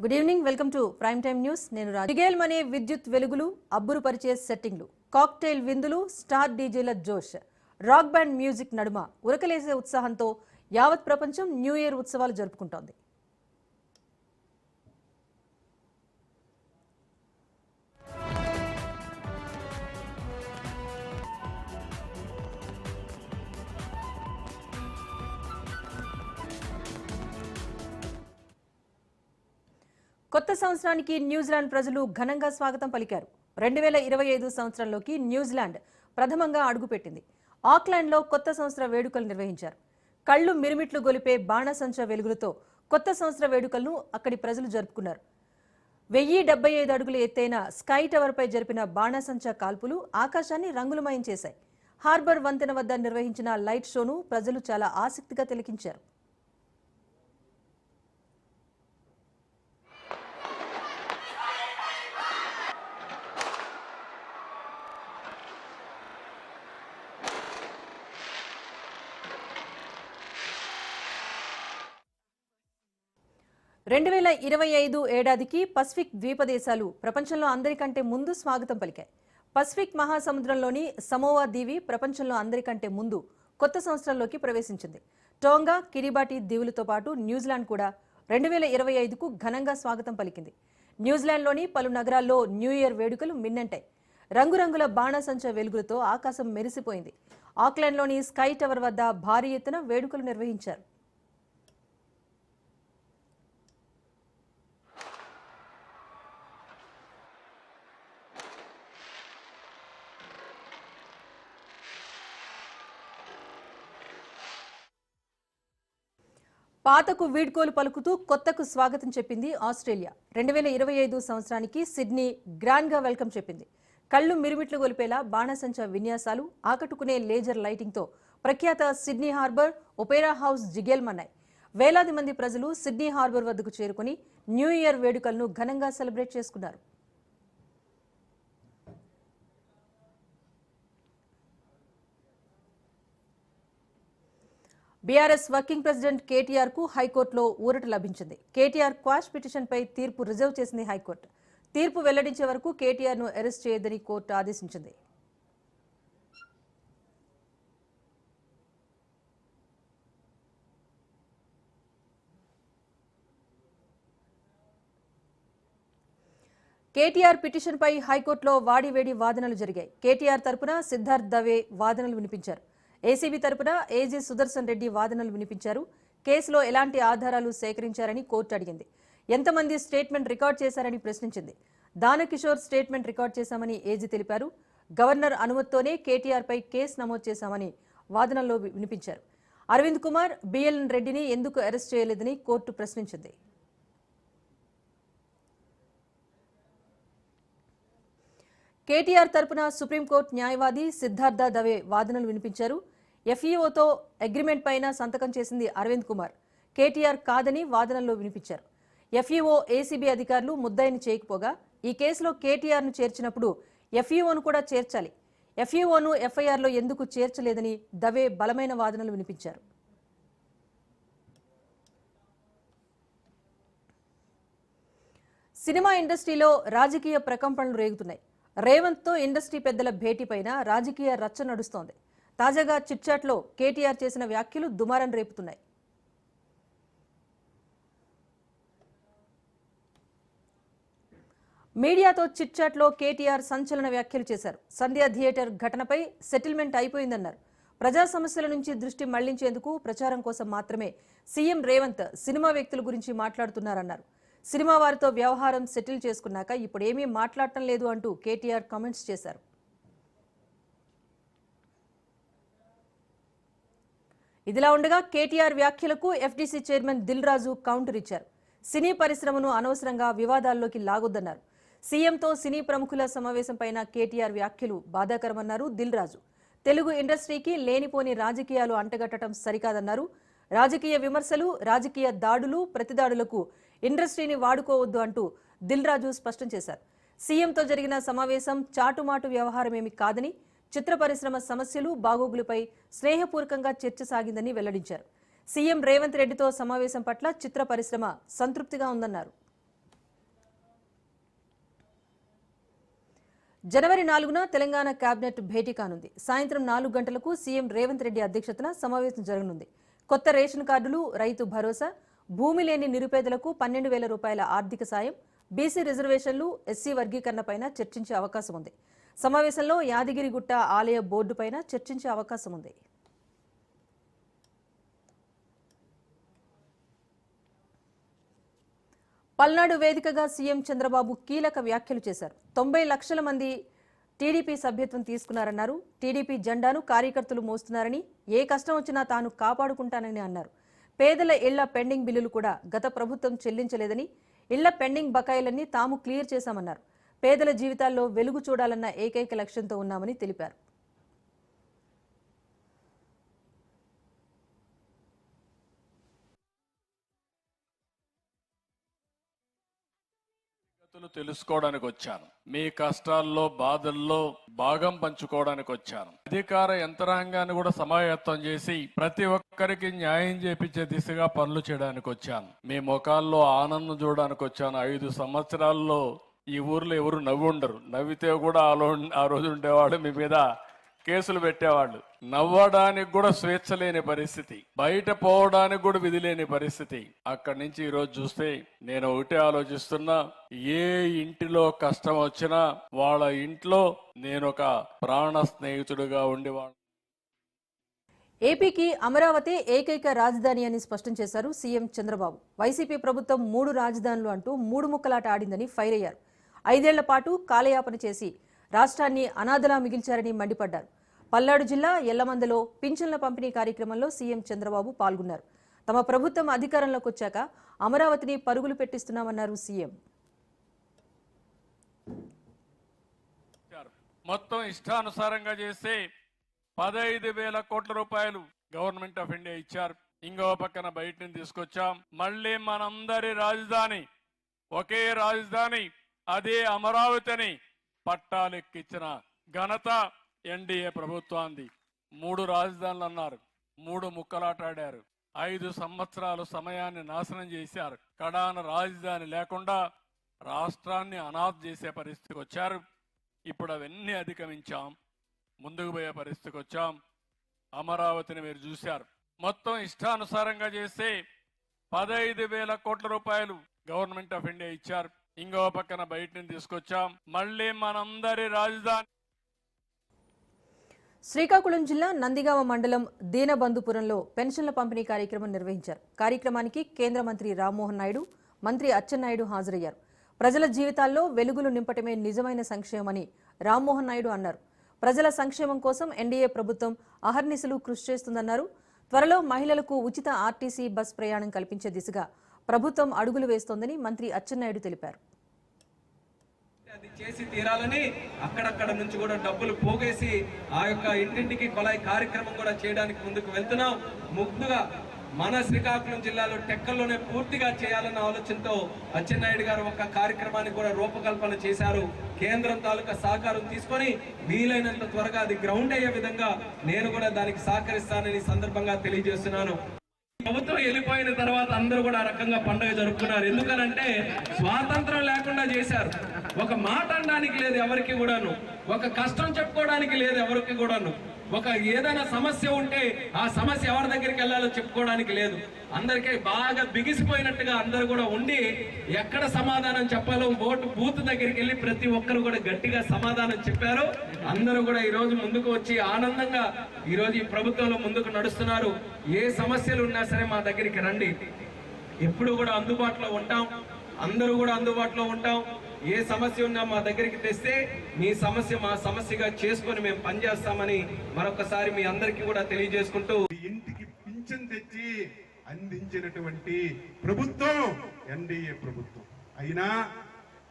Good evening welcome to prime time news నేను రాజు. అనే విద్యుత్ వెలుగులు అబ్బురు పరిచే సెట్టింగ్లు. కాక్టైల్ విందులు స్టార్ డీజేల జోష్. రాక్ బ్యాండ్ మ్యూజిక్ నడుమ ఉరకలేసే ఉత్సాహంతో యావత్ ప్రపంచం న్యూ ఇయర్ ఉత్సవాలు జరుపుకుంటోంది. కొత్త సంవత్సరానికి న్యూజిలాండ్ ప్రజలు ఘనంగా స్వాగతం పలికారు. రెండు వేల ఇరవై ఐదు సంవత్సరంలోకి న్యూజిలాండ్ ప్రథమంగా అడుగుపెట్టింది. ఆక్లాండ్లో కొత్త సంవత్సర వేడుకలు నిర్వహించారు. కళ్ళు మిరుమిట్లు గొలిపే బాణసంచ వెలుగులతో కొత్త సంవత్సర వేడుకలను అక్కడి ప్రజలు జరుపుకున్నారు. వెయ్యి డెబ్బై ఐదు అడుగులు ఎత్తైన స్కై టవర్పై జరిపిన బాణసంచ కాల్పులు ఆకాశాన్ని రంగులమయం చేశాయి. హార్బర్ వంతెన వద్ద నిర్వహించిన లైట్ షోను ప్రజలు చాలా ఆసక్తిగా తిలకించారు. రెండు వేల ఇరవై ఐదు ఏడాదికి పసిఫిక్ ద్వీపదేశాలు ప్రపంచంలో అందరికంటే ముందు స్వాగతం పలికాయి. పసిఫిక్ మహాసముద్రంలోని సమోవా దీవి ప్రపంచంలో అందరికంటే ముందు కొత్త సంవత్సరంలోకి ప్రవేశించింది. టోంగా కిరిబాటి దీవులతో పాటు న్యూజిలాండ్ కూడా రెండు వేల ఇరవై ఐదుకు ఘనంగా స్వాగతం పలికింది. న్యూజిలాండ్లోని పలు నగరాల్లో న్యూ ఇయర్ వేడుకలు మిన్నంటాయి. రంగురంగుల బాణసంచ వెలుగులతో ఆకాశం మెరిసిపోయింది. ఆక్లాండ్లోని స్కై టవర్ వద్ద భారీ ఎత్తున వేడుకలు నిర్వహించారు. పాతకు వీడ్కోలు పలుకుతూ కొత్తకు స్వాగతం చెప్పింది ఆస్ట్రేలియా. రెండు వేల ఇరవై ఐదు సంవత్సరానికి సిడ్నీ గ్రాండ్గా వెల్కమ్ చెప్పింది. కళ్ళు మిరుమిట్లు గొలిపేలా బాణసంచ విన్యాసాలు ఆకట్టుకునే లేజర్ లైటింగ్తో ప్రఖ్యాత సిడ్నీ హార్బర్ ఒపేరా హౌస్ జిగేల్మన్నాయి వేలాది మంది ప్రజలు సిడ్నీ హార్బర్ వద్దకు చేరుకుని న్యూ ఇయర్ వేడుకలను ఘనంగా సెలబ్రేట్ చేసుకున్నారు. బీఆర్ఎస్ వర్కింగ్ ప్రెసిడెంట్ కేటీఆర్కు హైకోర్టులో ఊరట లభించింది. కేటీఆర్ క్వాష్ పిటిషన్పై తీర్పు రిజర్వ్ చేసింది హైకోర్టు. తీర్పు వెల్లడించే వరకు కేటీఆర్ను అరెస్ట్ చేయొద్దని కోర్టు ఆదేశించింది. కేటీఆర్ పిటిషన్పై హైకోర్టులో వాడివేడి వాదనలు జరిగాయి. కేటీఆర్ తరపున సిద్ధార్థ్ దవే వాదనలు వినిపించారు. ఏసీబీ తరపున ఏజీ సుదర్శన్ రెడ్డి వాదనలు వినిపించారు. కేసులో ఎలాంటి ఆధారాలు సేకరించారని కోర్టు అడిగింది. ఎంతమంది స్టేట్మెంట్ రికార్డ్ చేశారని ప్రశ్నించింది. దానకిషోర్ స్టేట్మెంట్ రికార్డ్ చేశామని ఏజీ తెలిపారు. గవర్నర్ అనుమతితోనే కేటీఆర్పై కేసు నమోదు చేశామని వాదనల్లో వినిపించారు. అరవింద్ కుమార్ బిఎల్ఎన్ రెడ్డిని ఎందుకు అరెస్ట్ చేయలేదని కోర్టు ప్రశ్నించింది. కేటీఆర్ తరపున సుప్రీంకోర్టు న్యాయవాది సిద్ధార్థ దవే వాదనలు వినిపించారు. ఎఫ్ఈఓతో అగ్రిమెంట్ పైన సంతకం చేసింది అరవింద్ కుమార్. కేటీఆర్ కాదని వాదనల్లో వినిపించారు. ఎఫ్ఈఓ ఏసీబీ అధికారులు ముద్దాయిని చేయకపోగా ఈ కేసులో కేటీఆర్ను చేర్చినప్పుడు ఎఫ్ఈఓను కూడా చేర్చాలి. ఎఫ్ఈఓను ఎఫ్ఐఆర్లో ఎందుకు చేర్చలేదని దవే బలమైన వాదనలు వినిపించారు. సినిమా ఇండస్ట్రీలో రాజకీయ ప్రకంపనలు రేగుతున్నాయి. రేవంత్తో ఇండస్ట్రీ పెద్దల భేటీపైన రాజకీయ రచ్చ నడుస్తోంది. తాజాగా చిట్చాట్లో కేటీఆర్ చేసిన వ్యాఖ్యలు దుమారం రేపుతున్నాయి. మీడియాతో చిట్చాట్లో కేటీఆర్ సంచలన వ్యాఖ్యలు చేశారు. సంధ్యా థియేటర్ ఘటనపై సెటిల్మెంట్ అయిపోయిందన్నారు. ప్రజా సమస్యల నుంచి దృష్టి మళ్ళించేందుకు ప్రచారం కోసం మాత్రమే సీఎం రేవంత్ సినిమా వ్యక్తుల గురించి మాట్లాడుతున్నారన్నారు. సినిమా వారితో వ్యవహారం సెటిల్ చేసుకున్నాక ఇప్పుడేమీ మాట్లాడటం లేదు అంటూ కేటీఆర్ కామెంట్స్ చేశారు. ఇదిలా ఉండగా కేటీఆర్ వ్యాఖ్యలకు FDC chairman Dil Raju counter ఇచ్చారు. సినీ పరిశ్రమను అనవసరంగా వివాదాల్లోకి లాగొద్దన్నారు. సీఎంతో సినీ ప్రముఖుల సమావేశంపైన కేటీఆర్ వ్యాఖ్యలు బాధాకరమన్నారు దిల్ రాజు తెలుగు ఇండస్ట్రీకి లేనిపోని రాజకీయాలు అంటగట్టడం సరికాదన్నారు. రాజకీయ విమర్శలు రాజకీయ దాడులు ప్రతిదాడులకు ఇండస్ట్రీని వాడుకోవద్దు అంటూ దిల్ రాజు స్పష్టం చేశారు. సీఎంతో జరిగిన సమావేశం చాటుమాటు వ్యవహారమేమి కాదని చిత్ర పరిశ్రమ సమస్యలు బాగోగులపై స్నేహపూర్వకంగా చర్చ సాగిందని వెల్లడించారు. సీఎం రేవంత్ రెడ్డితో సమావేశం పట్ల చిత్ర పరిశ్రమ సంతృప్తిగా ఉందన్నారు. జనవరి నాలుగున తెలంగాణ కేబినెట్ భేటీ కానుంది. సాయంత్రం నాలుగు గంటలకు సీఎం రేవంత్ రెడ్డి అధ్యక్షతన సమావేశం జరగనుంది. కొత్త రేషన్ కార్డులు రైతు భరోసా భూమి లేని నిరుపేదలకు పన్నెండు వేల రూపాయల ఆర్థిక సాయం బీసీ రిజర్వేషన్లు ఎస్సీ వర్గీకరణపైన చర్చించే అవకాశం ఉంది. సమావేశంలో యాదగిరిగుట్ట ఆలయ బోర్డుపైన చర్చించే అవకాశం ఉంది. పల్నాడు వేదికగా సీఎం చంద్రబాబు కీలక వ్యాఖ్యలు చేశారు. తొంభై లక్షల మంది టీడీపీ సభ్యత్వం తీసుకున్నారన్నారు. టీడీపీ జెండాను కార్యకర్తలు మోస్తున్నారని ఏ కష్టం వచ్చినా తాను కాపాడుకుంటానని అన్నారు. పేదల ఇళ్ళ పెండింగ్ బిల్లులు కూడా గత ప్రభుత్వం చెల్లించలేదని ఇళ్ళ పెండింగ్ బకాయిలన్నీ తాము క్లియర్ చేశామన్నారు. పేదల జీవితాల్లో వెలుగు చూడాలన్న ఏకైక లక్ష్యంతో ఉన్నామని తెలిపారు. తెలుసుకోవడానికి వచ్చాను. మీ కష్టాల్లో బాధల్లో భాగం పంచుకోవడానికి వచ్చాను. అధికార యంత్రాంగాన్ని కూడా సమాయత్తం చేసి ప్రతి ఒక్కరికి న్యాయం చేపించే దిశగా పనులు చేయడానికి వచ్చాను. మీ ముఖాల్లో ఆనందం చూడడానికి వచ్చాను. ఐదు సంవత్సరాల్లో ఈ ఊర్లో ఎవరు నవ్వు ఉండరు నవ్వితే కూడా ఆలో ఆ రోజు ఉండేవాడు మీ మీద కేసులు పెట్టేవాళ్ళు. నవ్వడానికి కూడా స్వేచ్ఛ లేని పరిస్థితి. బయట పోవడానికి కూడా విధి లేని పరిస్థితి. అక్కడి నుంచి ఈరోజు చూస్తే నేను ఒకటే ఆలోచిస్తున్నా. ఏ ఇంటిలో కష్టం వచ్చినా వాళ్ళ ఇంట్లో నేను ఒక ప్రాణ స్నేహితుడుగా ఉండేవాడు. ఏపీకి అమరావతి ఏకైక రాజధాని అని స్పష్టం చేశారు సీఎం చంద్రబాబు. వైసీపీ ప్రభుత్వం మూడు రాజధానులు అంటూ మూడు ముక్కలాట ఆడిందని ఫైర్ అయ్యారు. ఐదేళ్ళ పాటు కాలయాపన చేసి రాష్ట్రాన్ని అనాథలా మిగిల్చారని మండిపడ్డారు. పల్నాడు జిల్లా ఎల్లమందలో పింఛన్ల పంపిణీ కార్యక్రమంలో సీఎం చంద్రబాబు పాల్గొన్నారు. తమ ప్రభుత్వం అధికారంలోకి వచ్చాక అమరావతిని పరుగులు పెట్టిస్తున్నామన్నారు సీఎం. మొత్తం ఇష్టానుసారంగా చేస్తే పదహైదు వేల కోట్ల రూపాయలు గవర్నమెంట్ ఆఫ్ ఇండియా ఇచ్చారు. ఇంకో పక్కన బయటని తీసుకొచ్చాం. మళ్ళీ మనందరి రాజధాని ఒకే రాజధాని అదే అమరావతిని పట్టాలెక్కించిన ఘనత ఎన్డీఏ ప్రభుత్వాన్ని మూడు రాజధానులు అన్నారు. మూడు ముక్కలాటాడారు. ఐదు సంవత్సరాలు సమయాన్ని నాశనం చేశారు. కడాన రాజధాని లేకుండా రాష్ట్రాన్ని అనాథ చేసే పరిస్థితికి వచ్చారు. ఇప్పుడు అవన్నీ అధిగమించాం. ముందుకు పోయే పరిస్థితికి వచ్చాం. అమరావతిని మీరు చూశారు. మొత్తం ఇష్టానుసారంగా చేస్తే పదహైదు వేల కోట్ల రూపాయలు గవర్నమెంట్ ఆఫ్ ఇండియా ఇచ్చారు. ఇంకో పక్కన బయటని తీసుకొచ్చాం. మళ్ళీ మనందరి రాజధాని. శ్రీకాకుళం జిల్లా నందిగామ మండలం దీనబంధుపురంలో పెన్షన్ల పంపిణీ కార్యక్రమం నిర్వహించారు. కార్యక్రమానికి కేంద్ర మంత్రి రామ్మోహన్ నాయుడు మంత్రి అచ్చెన్నాయుడు హాజరయ్యారు. ప్రజల జీవితాల్లో వెలుగులు నింపటమే నిజమైన సంక్షేమని రామ్మోహన్ నాయుడు అన్నారు. ప్రజల సంక్షేమం కోసం ఎన్డీఏ ప్రభుత్వం అహర్నిశలు కృషి చేస్తుందన్నారు. త్వరలో మహిళలకు ఉచిత ఆర్టీసీ బస్ ప్రయాణం కల్పించే దిశగా ప్రభుత్వం అడుగులు వేస్తోందని మంత్రి అచ్చెన్నాయుడు తెలిపారు. అది చేసి తీరాలని అక్కడక్కడ నుంచి కూడా డబ్బులు పోగేసి ఆ యొక్క ఇంటింటికి కొలాయి కార్యక్రమం కూడా చేయడానికి ముందుకు వెళ్తున్నాం. ముందుగా మన శ్రీకాకుళం జిల్లాలో టెక్కల్లోనే పూర్తిగా చేయాలన్న ఆలోచనతో అచ్చెన్నాయుడు గారు ఒక కార్యక్రమాన్ని కూడా రూపకల్పన చేశారు. కేంద్రం తాలూకా సహకారం తీసుకొని వీలైనంత త్వరగా అది గ్రౌండ్ అయ్యే విధంగా నేను కూడా దానికి సహకరిస్తానని సందర్భంగా తెలియజేస్తున్నాను. ప్రభుత్వం వెళ్ళిపోయిన తర్వాత అందరూ కూడా ఆ రకంగా పండుగ జరుపుకున్నారు. ఎందుకనంటే స్వాతంత్రం లేకుండా చేశారు. ఒక మాట అనడానికి లేదు ఎవరికి కూడాను. ఒక కష్టం చెప్పుకోవడానికి లేదు ఎవరికి కూడాను. ఒక ఏదైనా సమస్య ఉంటే ఆ సమస్య ఎవరి దగ్గరికి వెళ్ళాలో చెప్పుకోవడానికి లేదు. అందరికీ బాగా బిగిసిపోయినట్టుగా అందరూ కూడా ఉండి ఎక్కడ సమాధానం చెప్పాలో ఓటు బూత్ దగ్గరికి వెళ్ళి ప్రతి ఒక్కరు కూడా గట్టిగా సమాధానం చెప్పారు. అందరూ కూడా ఈరోజు ముందుకు వచ్చి ఆనందంగా ఈరోజు ఈ ప్రభుత్వంలో ముందుకు నడుస్తున్నారు. ఏ సమస్యలు ఉన్నా సరే మా దగ్గరికి రండి. ఎప్పుడు కూడా అందుబాటులో ఉంటాం. అందరూ కూడా అందుబాటులో ఉంటాం. ఏ సమస్య ఉన్నా మా దగ్గరికి తెస్తే మీ సమస్య మా సమస్యగా చేసుకొని మేము పనిచేస్తామని మరొకసారి మీ అందరికీ కూడా తెలియజేసుకుంటూ ఇంటికి పింఛన్ తెచ్చి అందించినటువంటి ప్రభుత్వం ఎన్డీఏ ప్రభుత్వం. అయినా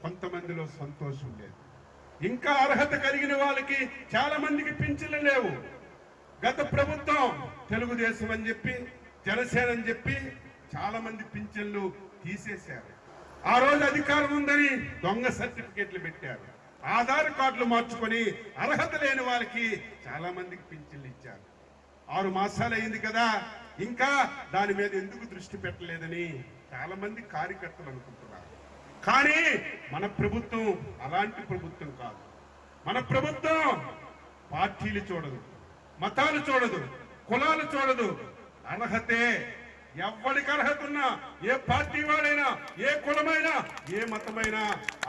కొంతమందిలో సంతోషం లేదు. ఇంకా అర్హత కలిగిన వాళ్ళకి చాలా మందికి పింఛన్లు లేవు. గత ప్రభుత్వం తెలుగుదేశం అని చెప్పి జనసేన అని చెప్పి చాలా మంది పింఛన్లు తీసేశారు. ఆ రోజు అధికారం ఉందని దొంగ సర్టిఫికెట్లు పెట్టారు. ఆధార్ కార్డులు మార్చుకొని అర్హత లేని వాళ్ళకి చాలా మందికి పింఛన్లు ఇచ్చారు. ఆరు మాసాలు అయింది కదా ఇంకా దాని మీద ఎందుకు దృష్టి పెట్టలేదని చాలా మంది కార్యకర్తలు అనుకుంటున్నారు. కానీ మన ప్రభుత్వం అలాంటి ప్రభుత్వం కాదు. మన ప్రభుత్వం పార్టీలు చూడదు మతాలు చూడదు కులాలు చూడదు. అర్హతే ఎవరికి అర్హత ఉన్నా ఏ పార్టీ వాడైనా ఏ కులమైనా ఏ మతమైనా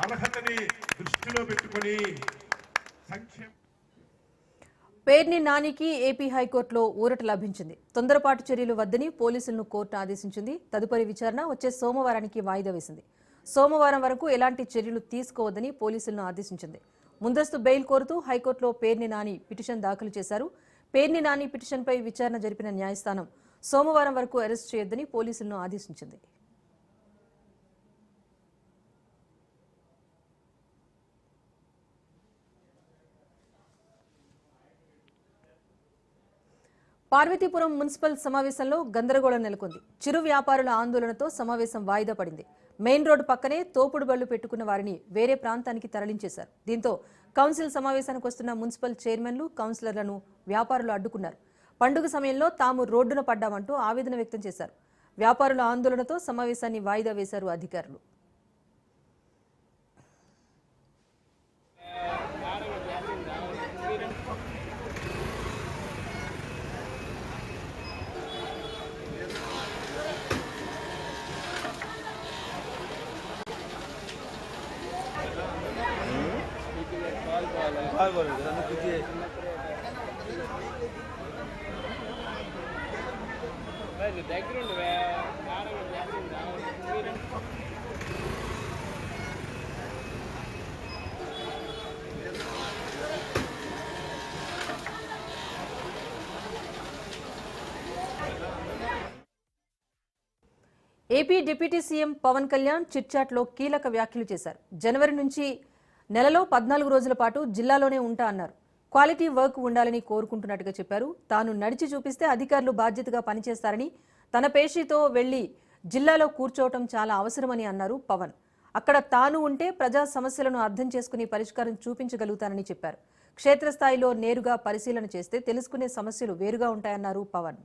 అర్హతని దృష్టిలో పెట్టుకుని సంక్షేమ పేర్ని నానికి ఏపీ హైకోర్టులో ఊరట లభించింది. తొందరపాటు చర్యలు వద్దని పోలీసులను కోర్టు ఆదేశించింది. తదుపరి విచారణ వచ్చే సోమవారానికి వాయిదా వేసింది. సోమవారం వరకు ఎలాంటి చర్యలు తీసుకోవద్దని పోలీసులను ఆదేశించింది. ముందస్తు బెయిల్ కోరుతూ హైకోర్టులో పేర్ని నాని పిటిషన్ దాఖలు చేశారు. పేర్ని నాని పిటిషన్పై విచారణ జరిపిన న్యాయస్థానం సోమవారం వరకు అరెస్ట్ చేయొద్దని పోలీసులను ఆదేశించింది. పార్వతీపురం మున్సిపల్ సమావేశంలో గందరగోళం నెలకొంది. చిరు వ్యాపారుల ఆందోళనతో సమావేశం వాయిదా పడింది. మెయిన్ రోడ్డు పక్కనే తోపుడు బళ్ళు పెట్టుకున్న వారిని వేరే ప్రాంతానికి తరలించేశారు. దీంతో కౌన్సిల్ సమావేశానికి వస్తున్న మున్సిపల్ చైర్మన్లు కౌన్సిలర్లను వ్యాపారులు అడ్డుకున్నారు. పండుగ సమయంలో తాము రోడ్డున పడ్డామంటూ ఆవేదన వ్యక్తం చేశారు. వ్యాపారుల ఆందోళనతో సమావేశాన్ని వాయిదా వేశారు అధికారులు. కాల్ కొడు నన్ను కుది AP deputy CM Pawan Kalyan చిట్చాట్లో కీలక వ్యాఖ్యలు చేశారు. జనవరి నుంచి నెలలో పద్నాలుగు రోజుల పాటు జిల్లాలోనే ఉంటా అన్నారు. క్వాలిటీ వర్క్ ఉండాలని కోరుకుంటున్నట్టుగా చెప్పారు. తాను నడిచి చూపిస్తే అధికారులు బాధ్యతగా పనిచేస్తారని తన పేషీతో వెళ్ళి జిల్లాలో కూర్చోవటం చాలా అవసరమని అన్నారు పవన్. అక్కడ తాను ఉంటే ప్రజా సమస్యలను అర్థం చేసుకుని పరిష్కారం చూపించగలుగుతానని చెప్పారు. క్షేత్రస్థాయిలో నేరుగా పరిశీలన చేస్తే తెలుసుకునే సమస్యలు వేరుగా ఉంటాయన్నారు పవన్.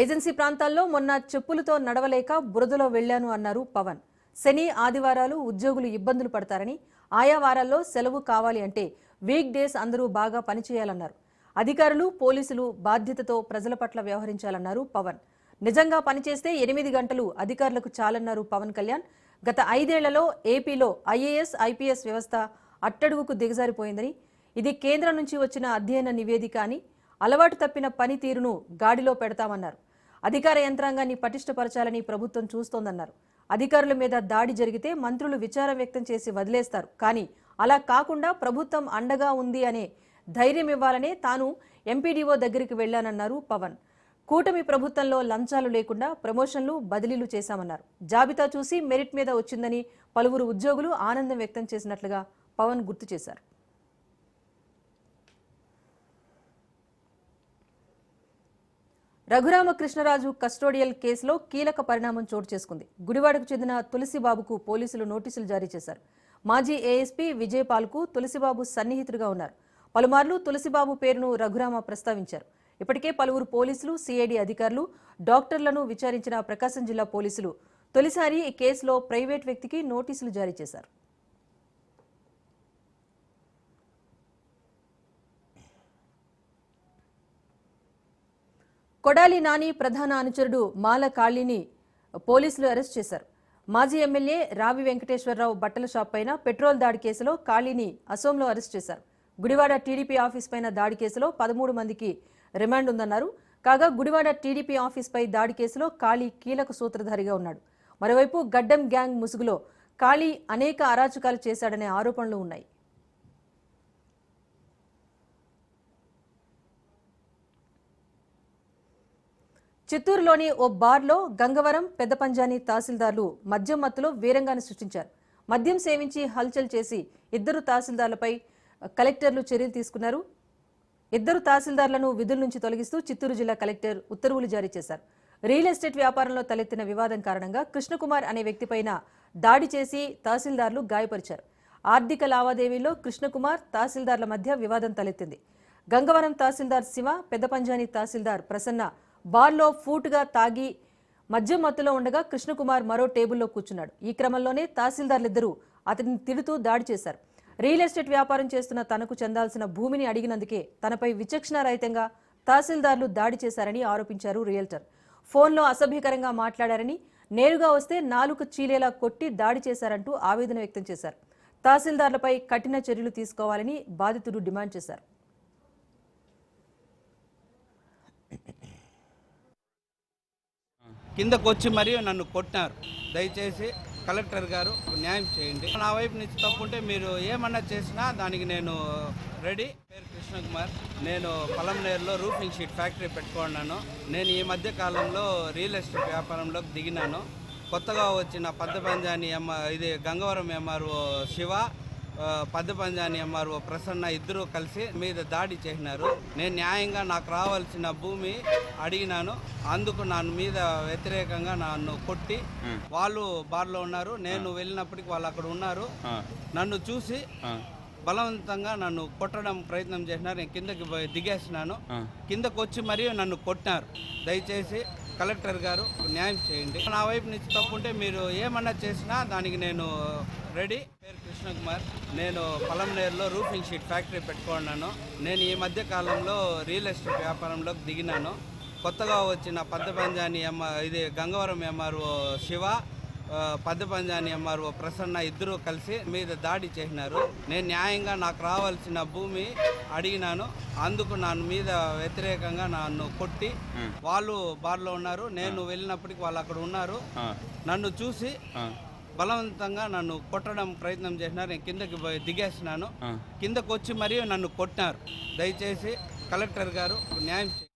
ఏజెన్సీ ప్రాంతాల్లో మొన్న చెప్పులతో నడవలేక బురదలో వెళ్ళాను అన్నారు పవన్. శని ఆదివారాలు ఉద్యోగులు ఇబ్బందులు పడతారని ఆయా వారాల్లో సెలవు కావాలి అంటే వీక్ డేస్ అందరూ బాగా పనిచేయాలన్నారు. అధికారులు పోలీసులు బాధ్యతతో ప్రజల పట్ల వ్యవహరించాలన్నారు పవన్. నిజంగా పనిచేస్తే ఎనిమిది గంటలు అధికారులకు చాలన్నారు పవన్ కళ్యాణ్. గత ఐదేళ్ళలో ఏపీలో ఐఏఎస్ ఐపీఎస్ వ్యవస్థ అట్టడుగుకు దిగజారిపోయిందని ఇది కేంద్రం నుంచి వచ్చిన అధ్యయన నివేదిక అని అలవాటు తప్పిన పనితీరును గాడిలో పెడతామన్నారు. అధికార యంత్రాంగాన్ని పటిష్టపరచాలని ప్రభుత్వం చూస్తోందన్నారు. అధికారుల మీద దాడి జరిగితే మంత్రులు విచారం వ్యక్తం చేసి వదిలేస్తారు. కానీ అలా కాకుండా ప్రభుత్వం అండగా ఉంది అనే ధైర్యం ఇవ్వాలనే తాను ఎంపీడీఓ దగ్గరికి వెళ్ళానన్నారు పవన్. కూటమి ప్రభుత్వంలో లంచాలు లేకుండా ప్రమోషన్లు బదిలీలు చేశామన్నారు. జాబితా చూసి మెరిట్ మీద వచ్చిందని పలువురు ఉద్యోగులు ఆనందం వ్యక్తం చేసినట్లుగా పవన్ గుర్తు చేశారు. రఘురామకృష్ణరాజు కస్టోడియల్ కేసులో కీలక పరిణామం చోటు చేసుకుంది. గుడివాడకు చెందిన తులసిబాబుకు పోలీసులు నోటీసులు జారీ చేశారు. మాజీ ఏఎస్పీ విజయపాల్కు తులసిబాబు సన్నిహితుడిగా ఉన్నారు. పలుమార్లు తులసిబాబు పేరును రఘురామ ప్రస్తావించారు. ఇప్పటికే పలువురు పోలీసులు సిఐడి అధికారులు డాక్టర్లను విచారించిన ప్రకాశం జిల్లా పోలీసులు తొలిసారి ఈ కేసులో ప్రైవేట్ వ్యక్తికి నోటీసులు జారీ చేశారు. కొడాలి నాని ప్రధాన అనుచరుడు మాల కాళీని పోలీసులు అరెస్ట్ చేశారు. మాజీ ఎమ్మెల్యే రావి వెంకటేశ్వరరావు బట్టల షాప్ పైన పెట్రోల్ దాడి కేసులో కాళీని అసోంలో అరెస్ట్ చేశారు. గుడివాడ టీడీపీ ఆఫీస్ పైన దాడి కేసులో పదమూడు మందికి రిమాండ్ ఉందన్నారు. కాగా గుడివాడ టీడీపీ ఆఫీస్పై దాడి కేసులో కాళీ కీలక సూత్రధారిగా ఉన్నాడు. మరోవైపు గడ్డం గ్యాంగ్ ముసుగులో కాళీ అనేక అరాచకాలు చేశాడనే ఆరోపణలు ఉన్నాయి. చిత్తూరులోని ఓ బార్లో గంగవరం పెద్దపంజాని తహసీల్దార్లు మద్యం మత్తులో వీరంగాన్ని సృష్టించారు. మద్యం సేవించి హల్చల్ చేసి ఇద్దరు తహసీల్దార్లపై కలెక్టర్లు చర్యలు తీసుకున్నారు. ఇద్దరు తహసీల్దార్లను విధుల నుంచి తొలగిస్తూ చిత్తూరు జిల్లా కలెక్టర్ ఉత్తర్వులు జారీ చేశారు. రియల్ ఎస్టేట్ వ్యాపారంలో తలెత్తిన వివాదం కారణంగా కృష్ణకుమార్ అనే వ్యక్తిపైన దాడి చేసి తహసీల్దార్లు గాయపరిచారు. ఆర్థిక లావాదేవీల్లో కృష్ణకుమార్ తహసీల్దార్ల మధ్య వివాదం తలెత్తింది. గంగవరం తహసీల్దార్ శివ పెద్దపంజాని తహసీల్దార్ ప్రసన్న బార్లో ఫూట్గా తాగి మద్యం మత్తులో ఉండగా కృష్ణకుమార్ మరో టేబుల్లో కూర్చున్నాడు. ఈ క్రమంలోనే తహసీల్దార్లిద్దరూ అతడిని తిడుతూ దాడి చేశారు. రియల్ ఎస్టేట్ వ్యాపారం చేస్తున్న తనకు చెందాల్సిన భూమిని అడిగినందుకే తనపై విచక్షణారహితంగా తహసీల్దార్లు దాడి చేశారని ఆరోపించారు రియల్టర్. ఫోన్లో అసభ్యకరంగా మాట్లాడారని నేరుగా వస్తే నాలుగు చీలేలా కొట్టి దాడి చేశారంటూ ఆవేదన వ్యక్తం చేశారు. తహసీల్దార్లపై కఠిన చర్యలు తీసుకోవాలని బాధితుడు డిమాండ్ చేశారు. కిందకొచ్చి మరియు నన్ను కొట్టినారు. దయచేసి కలెక్టర్ గారు న్యాయం చేయండి. నా వైపు నుంచి తప్పుంటే మీరు ఏమన్నా చేసినా దానికి నేను రెడీ. పేరు కృష్ణకుమార్ నేను పలంనేరులో రూఫింగ్ షీట్ ఫ్యాక్టరీ పెట్టుకున్నాను. నేను ఈ మధ్య కాలంలో రియల్ ఎస్టేట్ వ్యాపారంలోకి దిగినాను. కొత్తగా వచ్చిన పద్ద పంజాని ఎమ్మ ఇది గంగవరం ఎంఆర్ఓ శివ ఆ, పద్ద పంజాని ఎంఆర్ఓ ప్రసన్న ఇద్దరు కలిసి మీద దాడి చేసినారు. నేను న్యాయంగా నాకు రావాల్సిన భూమి అడిగినాను. అందుకు నన్ను మీద వ్యతిరేకంగా నన్ను కొట్టి వాళ్ళు బార్లో ఉన్నారు. నేను వెళ్ళినప్పటికి వాళ్ళు అక్కడ ఉన్నారు. నన్ను చూసి బలవంతంగా నన్ను కొట్టడం ప్రయత్నం చేసినారు. నేను కిందకి పోయి దిగేసినాను. కిందకు వచ్చి మరియు నన్ను కొట్టినారు. దయచేసి కలెక్టర్ గారు న్యాయం చేయండి. నా వైపు నుంచి తప్పుంటే మీరు ఏమన్నా చేసినా దానికి నేను రెడీ. కృష్ణకుమార్ నేను పలంనేరులో రూఫింగ్ షీట్ ఫ్యాక్టరీ పెట్టుకున్నాను. నేను ఈ మధ్య కాలంలో రియల్ ఎస్టేట్ వ్యాపారంలోకి దిగినాను. కొత్తగా వచ్చిన పద్ద పంజాని ఎమ్మ ఇది గంగవరం ఎంఆర్ఓ శివ ఆ, పద్ద పంజాని ఎంఆర్ఓ ప్రసన్న ఇద్దరు కలిసి మీద దాడి చేసినారు. నేను న్యాయంగా నాకు రావాల్సిన భూమి అడిగినాను. అందుకు నన్ను మీద వ్యతిరేకంగా నన్ను కొట్టి వాళ్ళు బార్లో ఉన్నారు. నేను వెళ్ళినప్పటికి వాళ్ళు అక్కడ ఉన్నారు. నన్ను చూసి బలవంతంగా నన్ను కొట్టడం ప్రయత్నం చేసినారు. నేను కిందకి పోయి దిగేసినాను. కిందకు వచ్చి మరియు నన్ను కొట్టినారు. దయచేసి కలెక్టర్ గారు న్యాయం చేయండి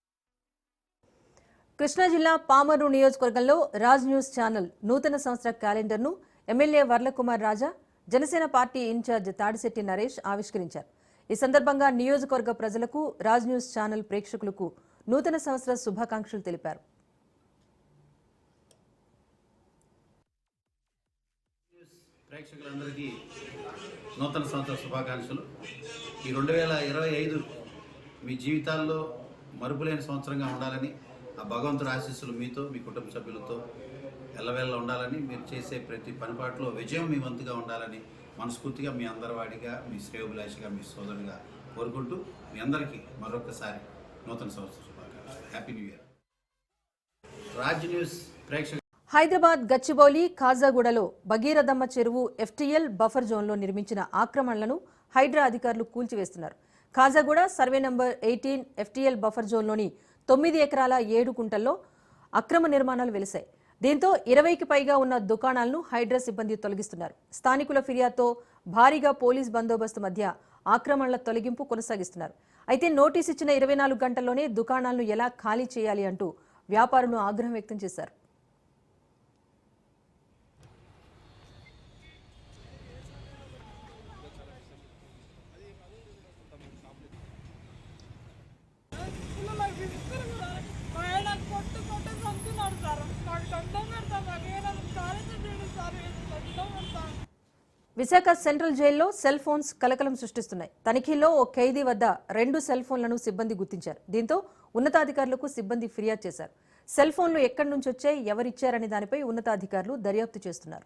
కృష్ణా జిల్లా పామరు నియోజకవర్గంలో రాజ్ న్యూస్ ఛానల్ నూతన సంవత్సర క్యాలెండర్ను MLA Varlakumar Raja Janasena party incharge Tadisetti Naresh ఆవిష్కరించారు. ఈ సందర్భంగా నియోజకవర్గ ప్రజలకు రాజ్ న్యూస్ ఛానల్ ప్రేక్షకులకు నూతన సంవత్సర శుభాకాంక్షలు తెలిపారు. ప్రేక్షకులందరికీ నూతన సంవత్సర శుభాకాంక్షలు. ఈ రెండు వేల ఇరవై ఐదు మీ జీవితాల్లో మరుపులేని సంవత్సరంగా ఉండాలని ఆ భగవంతుడి ఆశీస్సులు మీతో మీ కుటుంబ సభ్యులతో ఎల్లవేళ ఉండాలని మీరు చేసే ప్రతి పనిపాట్లో విజయం మీ వంతుగా ఉండాలని మనస్ఫూర్తిగా మీ అందరివాడిగా మీ శ్రేయోభిలాషిగా మీ సోదరుగా కోరుకుంటూ మీ అందరికీ మరొకసారి నూతన సంవత్సర శుభాకాంక్షలు. Happy new year Raj news ప్రేక్షకు Hyderabad Gachibowli ఖాజాగూడలో భగీరథమ్మ చెరువు ఎఫ్టీఎల్ బఫర్ జోన్లో నిర్మించిన ఆక్రమణలను హైడ్రా అధికారులు కూల్చివేస్తున్నారు. Khajaguda survey number eighteen FTL buffer జోన్లోని తొమ్మిది ఎకరాల ఏడు కుంటల్లో అక్రమ నిర్మాణాలు వెలిశాయి. దీంతో ఇరవైకి పైగా ఉన్న దుకాణాలను హైడ్రా సిబ్బంది తొలగిస్తున్నారు. స్థానికుల ఫిర్యాదుతో భారీగా పోలీస్ బందోబస్తు మధ్య ఆక్రమణల తొలగింపు కొనసాగిస్తున్నారు. అయితే నోటీస్ ఇచ్చిన ఇరవై నాలుగు గంటల్లోనే దుకాణాలను ఎలా ఖాళీ చేయాలి అంటూ వ్యాపారులు ఆగ్రహం వ్యక్తం చేశారు మా ఆయన కొట్టు కొట్టు చంపుతున్నాడు సార్ నాకు దండం పెడతా మాకు ఏదైనా కాలేజీ చేయండి సార్ దండం పెడతా విశాఖ సెంట్రల్ జైల్లో సెల్ ఫోన్స్ కలకలం సృష్టిస్తున్నాయి. తనిఖీల్లో ఓ ఖైదీ వద్ద రెండు సెల్ ఫోన్లను సిబ్బంది గుర్తించారు. దీంతో ఉన్నతాధికారులకు సిబ్బంది ఫిర్యాదు చేశారు. సెల్ ఫోన్లు ఎక్కడి నుంచి వచ్చాయి ఎవరిచ్చారనే దానిపై ఉన్నతాధికారులు దర్యాప్తు చేస్తున్నారు.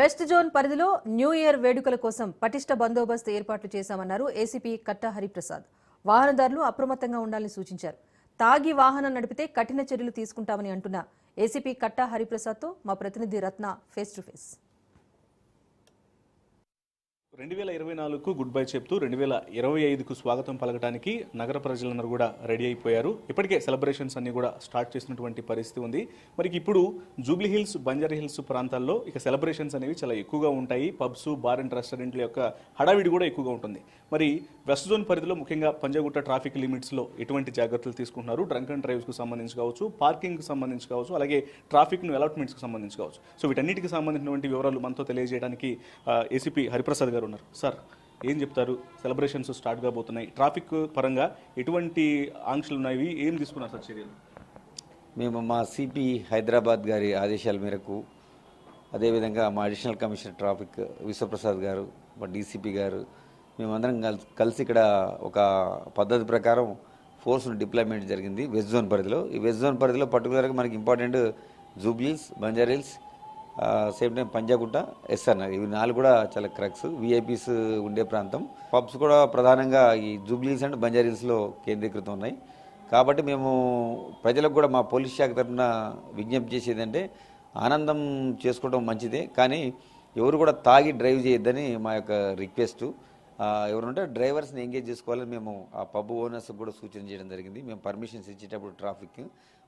వెస్ట్ జోన్ పరిధిలో న్యూ ఇయర్ వేడుకల కోసం పటిష్ట బందోబస్తు ఏర్పాట్లు చేశామన్నారు ఏసీపీ కట్టా హరిప్రసాద్. వాహనదారులు అప్రమత్తంగా ఉండాలని సూచించారు. తాగి వాహనం నడిపితే కఠిన చర్యలు తీసుకుంటామని అంటున్న ఏసీపీ కట్టా హరిప్రసాద్తో మా ప్రతినిధి రత్న ఫేస్ టు ఫేస్ రెండు వేల ఇరవై నాలుగుకు గుడ్ బై చెప్తూ రెండు వేల ఇరవై ఐదుకు స్వాగతం పలకడానికి నగర ప్రజలందరూ కూడా రెడీ అయిపోయారు. ఇప్పటికే సెలబ్రేషన్స్ అన్ని కూడా స్టార్ట్ చేసినటువంటి పరిస్థితి ఉంది. మరి ఇప్పుడు జూబ్లీ హిల్స్ బంజారా హిల్స్ ప్రాంతాల్లో ఇక సెలబ్రేషన్స్ అనేవి చాలా ఎక్కువగా ఉంటాయి. పబ్స్ బార్ అండ్ రెస్టారెంట్ల యొక్క హడావిడి కూడా ఎక్కువగా ఉంటుంది. మరి వెస్ట్ జోన్ పరిధిలో ముఖ్యంగా పంజాగుట్ట ట్రాఫిక్ లిమిట్స్లో ఎటువంటి జాగ్రత్తలు తీసుకుంటున్నారు? డ్రంక్ అండ్ డ్రైవ్స్కు సంబంధించి కావచ్చు పార్కింగ్కి సంబంధించి కావచ్చు అలాగే ట్రాఫిక్ను అలాట్మెంట్స్కి సంబంధించి కావచ్చు. సో వీటన్నిటికి సంబంధించినటువంటి వివరాలు మనతో తెలియజేయడానికి ఏసీపీ హరిప్రసాద్ గారు ఉన్నారు. సార్ ఏం చెప్తారు? సెలబ్రేషన్స్ స్టార్ట్ కాబోతున్నాయి. ట్రాఫిక్ పరంగా ఎటువంటి ఆంక్షలు ఉన్నాయి ఏం తీసుకున్నారు సార్ చర్యలు? మేము మా సిపి హైదరాబాద్ గారి ఆదేశాల మేరకు అదేవిధంగా మా అడిషనల్ కమిషనర్ ట్రాఫిక్ విశ్వప్రసాద్ గారు మా డీసీపీ గారు మేమందరం కలిసి కలిసి ఇక్కడ ఒక పద్ధతి ప్రకారం ఫోర్స్ను డిప్లాయ్మెంట్ జరిగింది. వెస్ట్ జోన్ పరిధిలో. ఈ వెస్ట్ జోన్ పరిధిలో పర్టికులర్గా మనకి important Jubilees Banjarahills same time Panjagutta SR Nagar. ఇవి నాలుగు కూడా చాలా క్రక్స్ విఐపీస్ ఉండే ప్రాంతం. పబ్స్ కూడా ప్రధానంగా ఈ జూబ్లీస్ అండ్ బంజారీస్లో కేంద్రీకృతం ఉన్నాయి. కాబట్టి మేము ప్రజలకు కూడా మా పోలీస్ శాఖ తరఫున విజ్ఞప్తి చేసేది అంటే ఆనందం చేసుకోవడం మంచిదే. కానీ ఎవరు కూడా తాగి డ్రైవ్ చేయొద్దని మా యొక్క రిక్వెస్ట్. ఎవరుంటే డ్రైవర్స్ని ఎంగేజ్ చేసుకోవాలని మేము ఆ పబ్ ఓనర్స్కి కూడా సూచన చేయడం జరిగింది. మేము పర్మిషన్స్ ఇచ్చేటప్పుడు ట్రాఫిక్.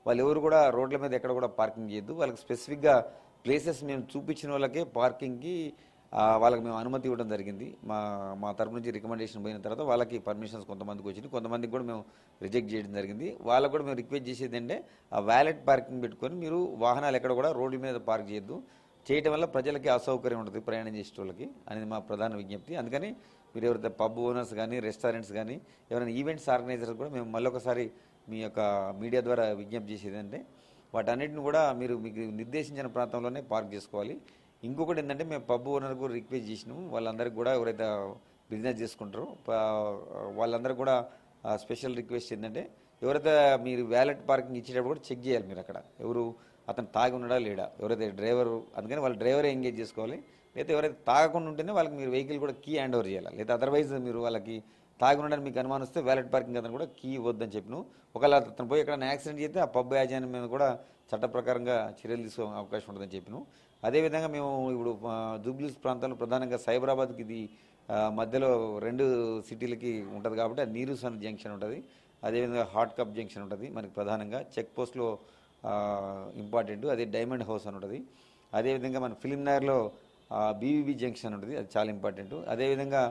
వాళ్ళు ఎవరు కూడా రోడ్ల మీద ఎక్కడ కూడా పార్కింగ్ చేయొద్దు. వాళ్ళకి స్పెసిఫిక్గా ప్లేసెస్ మేము చూపించిన వాళ్ళకే పార్కింగ్కి వాళ్ళకి మేము అనుమతి ఇవ్వడం జరిగింది. మా మా తరపు నుంచి రికమెండేషన్ పోయిన తర్వాత వాళ్ళకి పర్మిషన్స్ కొంతమందికి వచ్చింది. కొంతమందికి కూడా మేము రిజెక్ట్ చేయడం జరిగింది. వాళ్ళకు కూడా మేము రిక్వెస్ట్ చేసేది అంటే ఆ వ్యాలెట్ పార్కింగ్ పెట్టుకొని మీరు వాహనాలు ఎక్కడ కూడా రోడ్డు మీద పార్క్ చేయొద్దు. చేయటం వల్ల ప్రజలకి అసౌకర్యం ఉంటుంది ప్రయాణం చేసే వాళ్ళకి అనేది మా ప్రధాన విజ్ఞప్తి. అందుకని మీరు ఎవరైతే పబ్ ఓనర్స్ కానీ రెస్టారెంట్స్ కానీ ఎవరైనా ఈవెంట్స్ ఆర్గనైజర్స్ కూడా మేము మళ్ళొకసారి మీ యొక్క మీడియా ద్వారా విజ్ఞప్తి చేసేది అంటే వాటన్నిటిని కూడా మీరు మీకు నిర్దేశించిన ప్రాంతంలోనే పార్క్ చేసుకోవాలి. ఇంకొకటి ఏంటంటే మేము పబ్ ఓనర్ కూడా రిక్వెస్ట్ చేసినాము. వాళ్ళందరికీ కూడా ఎవరైతే బిజినెస్ చేసుకుంటారో వాళ్ళందరూ కూడా స్పెషల్ రిక్వెస్ట్ ఏంటంటే ఎవరైతే మీరు వ్యాలెట్ పార్కింగ్ ఇచ్చేటప్పుడు కూడా చెక్ చేయాలి మీరు అక్కడ. ఎవరు అతను తాగి ఉన్నాడా లేడా? ఎవరైతే డ్రైవర్ అందుకని వాళ్ళ డ్రైవరే ఎంగేజ్ చేసుకోవాలి. లేకపోతే ఎవరైతే తాగకుండా ఉంటేనే వాళ్ళకి మీరు వెహికల్ కూడా కీ హ్యాండ్ ఓవర్ చేయాలి. లేదా అదర్వైజ్ మీరు వాళ్ళకి తాగి ఉండడానికి మీకు అనుమానం వస్తే వ్యాలెట్ పార్కింగ్ అతను కూడా కీ ఇవ్వద్దని చెప్పిన. ఒకవేళ అతను పోయి ఎక్కడైనా యాక్సిడెంట్ చేస్తే ఆ పబ్ యాజమాన్యం మీద కూడా చట్ట ప్రకారంగా చర్యలు తీసుకో అవకాశం ఉంటుందని చెప్పిన. అదేవిధంగా మేము ఇప్పుడు జూబ్లీస్ ప్రాంతంలో ప్రధానంగా సైబరాబాద్కి ఇది మధ్యలో రెండు సిటీలకి ఉంటుంది కాబట్టి ఆ నీరు సన్ జంక్షన్ ఉంటుంది. అదేవిధంగా హాట్ కప్ జంక్షన్ ఉంటుంది మనకి ప్రధానంగా. చెక్ పోస్ట్లో ఇంపార్టెంట్. అదే డైమండ్ హౌస్ అని ఉంటుంది. అదేవిధంగా మన ఫిలిం నగర్లో బీవీబీ జంక్షన్ ఉంటుంది. అది చాలా ఇంపార్టెంట్. అదేవిధంగా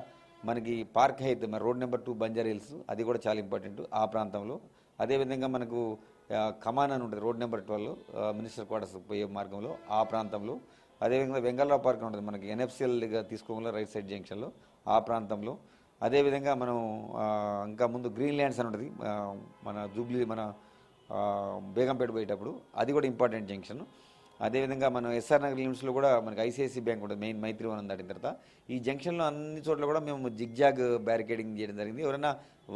మనకి పార్క్ హైత్ మన road number two Banjara hills అది కూడా చాలా ఇంపార్టెంట్ ఆ ప్రాంతంలో. అదేవిధంగా మనకు కమాన్ అని ఉంటుంది road number twelve minister quarters పోయే మార్గంలో ఆ ప్రాంతంలో. అదేవిధంగా వెంగళరావు పార్క్ ఉంటుంది మనకి ఎన్ఎఫ్సిఎల్గా తీసుకోగల రైట్ సైడ్ జంక్షన్లో ఆ ప్రాంతంలో. అదేవిధంగా మనం ఇంకా ముందు గ్రీన్ ల్యాండ్స్ అని ఉంటుంది మన జూబ్లీ మన బేగంపేట పోయేటప్పుడు అది కూడా ఇంపార్టెంట్ జంక్షన్. అదేవిధంగా మనం ఎస్ఆర్ నగర్ లిమిట్స్లో కూడా మనకి ఐసిఐసి బ్యాంక్ ఉంటుంది మెయిన్ మైత్రి వనం దాటిన తర్వాత ఈ జంక్షన్లో అన్ని చోట్ల కూడా మేము జిగ్జాగ్ బ్యారికేడింగ్ చేయడం జరిగింది. ఎవరైనా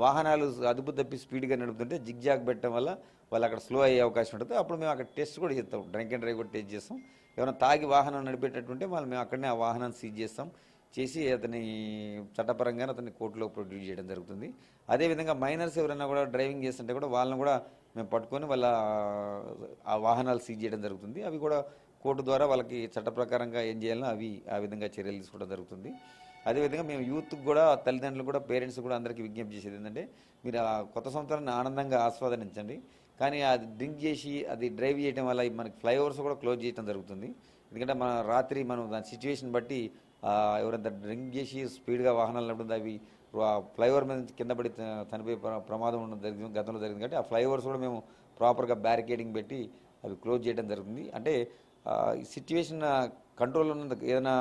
వాహనాలు అదుపు తప్పి స్పీడ్గా నడుపుతుంటే జిగ్జాగ్ పెట్టడం వల్ల వాళ్ళు అక్కడ స్లో అయ్యే అవకాశం ఉంటుంది. అప్పుడు మేము అక్కడ టెస్ట్ కూడా చేస్తాం. డ్రంక్ అండ్ డ్రైవ్ కూడా టెస్ట్ చేస్తాం. ఎవరైనా తాగి వాహనం నడిపేటట్టుంటే వాళ్ళు మేము అక్కడనే ఆ వాహనాన్ని సీజ్ చేస్తాం. చేసి అతని చట్టపరంగా అతన్ని కోర్టులో ప్రొడ్యూస్ చేయడం జరుగుతుంది. అదేవిధంగా మైనర్స్ ఎవరైనా కూడా డ్రైవింగ్ చేస్తుంటే కూడా వాళ్ళని కూడా మేము పట్టుకొని వాళ్ళ ఆ వాహనాలు సీజ్ చేయడం జరుగుతుంది. అవి కూడా కోర్టు ద్వారా వాళ్ళకి చట్ట ప్రకారంగా ఏం చేయాలో అవి ఆ విధంగా చర్యలు తీసుకోవడం జరుగుతుంది. అదేవిధంగా మేము యూత్కి కూడా తల్లిదండ్రులు కూడా పేరెంట్స్ కూడా అందరికీ విజ్ఞప్తి చేసేది ఏంటంటే మీరు ఆ కొత్త సంవత్సరాన్ని ఆనందంగా ఆస్వాదించండి. కానీ అది డ్రింక్ చేసి అది డ్రైవ్ చేయడం వల్ల మనకి ఫ్లైఓవర్స్ కూడా క్లోజ్ చేయడం జరుగుతుంది. ఎందుకంటే మన రాత్రి మనం దాని సిచ్యువేషన్ బట్టి ఎవరైనా డ్రింక్ చేసి స్పీడ్గా వాహనాలు నడుపుతుంది అవి ఫ్లైఓవర్ మీద కింద పడి చనిపోయే ప్ర- ప్రమాదం ఉండడం జరిగింది గతంలో జరిగింది. కాబట్టి ఆ ఫ్లైఓవర్స్ కూడా మేము ప్రాపర్గా బ్యారికేడింగ్ పెట్టి అవి క్లోజ్ చేయడం జరుగుతుంది. అంటే సిచ్యువేషన్ కంట్రోల్ ఉన్న ఏదైనా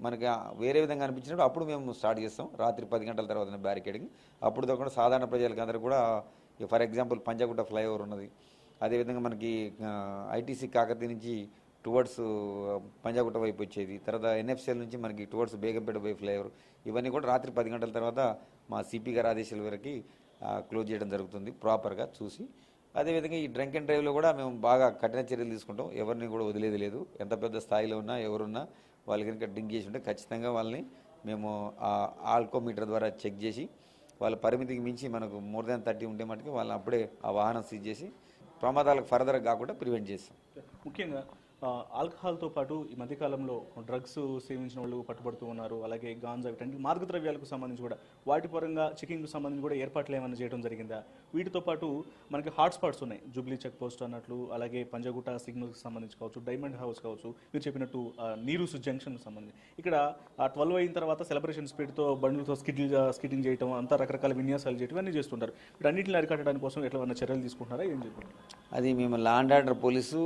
మనకి వేరే విధంగా అనిపించినప్పుడు అప్పుడు మేము స్టార్ట్ చేస్తాం. రాత్రి పది గంటల తర్వాత బ్యారికేడింగ్. అప్పుడు కూడా సాధారణ ప్రజలకు అందరూ కూడా ఫర్ ఎగ్జాంపుల్ పంజాగుట్ట ఫ్లైఓవర్ ఉన్నది. అదేవిధంగా మనకి ఐటీసీ కాకతీ నుంచి టువర్డ్స్ uh, పంజాగుట్ట వైపు వచ్చేది. తర్వాత ఎన్ఎఫ్సిఎల్ నుంచి మనకి టువర్డ్స్ బేగంపేట వైపు ఫ్లైఓవర్ ఇవన్నీ కూడా రాత్రి పది గంటల తర్వాత మా సిపి గారి ఆదేశాల వరకు క్లోజ్ చేయడం జరుగుతుంది ప్రాపర్గా చూసి. అదేవిధంగా ఈ డ్రంక్ అండ్ డ్రైవ్లో కూడా మేము బాగా కఠిన చర్యలు తీసుకుంటాం. ఎవరిని కూడా వదిలేదు లేదు. ఎంత పెద్ద స్థాయిలో ఉన్నా ఎవరున్నా వాళ్ళు కనుక డ్రింక్ చేసి ఉంటే ఖచ్చితంగా వాళ్ళని మేము ఆ ఆల్కోమీటర్ ద్వారా చెక్ చేసి వాళ్ళ పరిమితికి మించి మనకు మోర్ దాన్ థర్టీ ఉంటే మటుకు వాళ్ళని అప్పుడే ఆ వాహనం సీజ్ చేసి ప్రమాదాలకు ఫర్దర్ కాకుండా ప్రివెంట్ చేస్తాం. ముఖ్యంగా ఆల్కహాల్తో పాటు ఈ మధ్యకాలంలో డ్రగ్స్ సేవించిన వాళ్ళు పట్టుబడుతూ ఉన్నారు. అలాగే గాంజా వీటంటి మార్గద్రవ్యాలకు సంబంధించి కూడా వాటి పరంగా చెకింగ్కు సంబంధించి కూడా ఏర్పాట్లు ఏమైనా చేయడం జరిగిందా? వీటితో పాటు మనకి హాట్స్పాట్స్ ఉన్నాయి. జూబ్లీ చెక్ పోస్ట్ అన్నట్లు అలాగే పంజగుట్ట సిగ్నల్కి సంబంధించి కావచ్చు డైమండ్ హౌస్ కావచ్చు మీరు చెప్పినట్టు ఆ, జంక్షన్కి సంబంధించి. ఇక్కడ ట్వెల్వ్ అయిన తర్వాత సెలబ్రేషన్ స్పీడ్తో బండ్లతో స్కిడ్ స్కిటింగ్ చేయటం అంతా రకరకాల విన్యాసాలు చేయడం అన్నీ చేస్తుంటారు. వీటన్నిటిని అరికట్టడానికి కోసం ఎట్లా చర్యలు తీసుకుంటున్నారా? ఏం చెప్పారు అది మేము లాండ్ ఆర్డర్ పోలీసు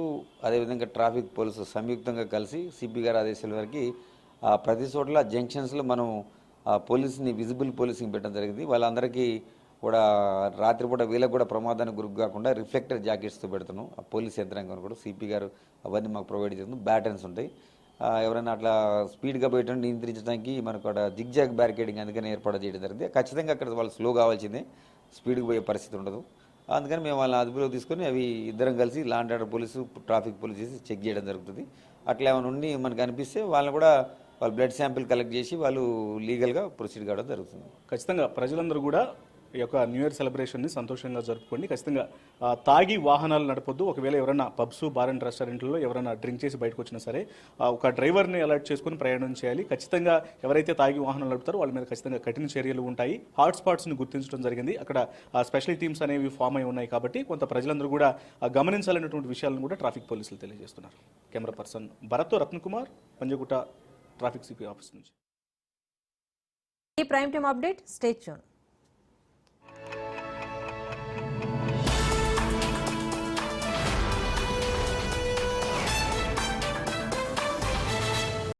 అదేవిధంగా ట్రాఫిక్ పోలీసు సంయుక్తంగా కలిసి సిబ్బి గారు ఆదేశాల వరకు ప్రతి చోట్ల జంక్షన్స్లో మనం పోలీస్ని విజిబుల్ పోలీసింగ్ పెట్టడం జరిగింది. వాళ్ళందరికీ కూడా రాత్రిపూట వీళ్ళకి కూడా ప్రమాదానికి గురి కాకుండా రిఫ్లెక్టర్ జాకెట్స్తో పెడుతున్నాం. ఆ పోలీస్ యంత్రాంగం కూడా సిపి గారు అవన్నీ మాకు ప్రొవైడ్ చేస్తున్నాం. బ్యాటన్స్ ఉంటాయి. ఎవరైనా అట్లా స్పీడ్గా పోయటం నియంత్రించడానికి మనకు అక్కడ జిగ్జాగ్ బ్యారికేడింగ్ అందుకని ఏర్పాటు చేయడం జరిగింది. ఖచ్చితంగా అక్కడ వాళ్ళు స్లో కావాల్సిందే. స్పీడ్గా పోయే పరిస్థితి ఉండదు. అందుకని మేము వాళ్ళని అదుపులోకి తీసుకొని అవి ఇద్దరం కలిసి law and order police traffic police చేసి చెక్ చేయడం జరుగుతుంది. అట్లా ఏమైనా ఉండి మనకు అనిపిస్తే వాళ్ళని కూడా వాళ్ళు బ్లడ్ శాంపిల్ కలెక్ట్ చేసి వాళ్ళు లీగల్గా ప్రొసీడ్ కావడం జరుగుతుంది. ఖచ్చితంగా ప్రజలందరూ కూడా ఈ యొక్క న్యూ ఇయర్ సెలబ్రేషన్ని సంతోషంగా జరుపుకోండి. ఖచ్చితంగా ఆ, తాగి వాహనాలు నడపొద్దు. ఒకవేళ ఎవరైనా పబ్స్ బార్ అండ్ రెస్టారెంట్లలో ఎవరైనా డ్రింక్ చేసి బయటకు వచ్చినా సరే ఆ, ఒక డ్రైవర్ని అలర్ట్ చేసుకుని ప్రయాణం చేయాలి. ఖచ్చితంగా ఎవరైతే తాగి వాహనాలు నడుపుతారో వాళ్ళ మీద ఖచ్చితంగా కఠిన చర్యలు ఉంటాయి. హాట్ స్పాట్స్ని గుర్తించడం జరిగింది. అక్కడ స్పెషల్ టీమ్స్ అనేవి ఫామ్ అయి ఉన్నాయి కాబట్టి కొంత ప్రజలందరూ కూడా ఆ, గమనించాలనేటువంటి విషయాలను కూడా ట్రాఫిక్ పోలీసులు తెలియజేస్తున్నారు. Camera person Bharat Ratnakumar Panjagutta traffic CP office నుంచి. ఈ ప్రైమ్ టైం అప్డేట్ స్టేట్ చూన్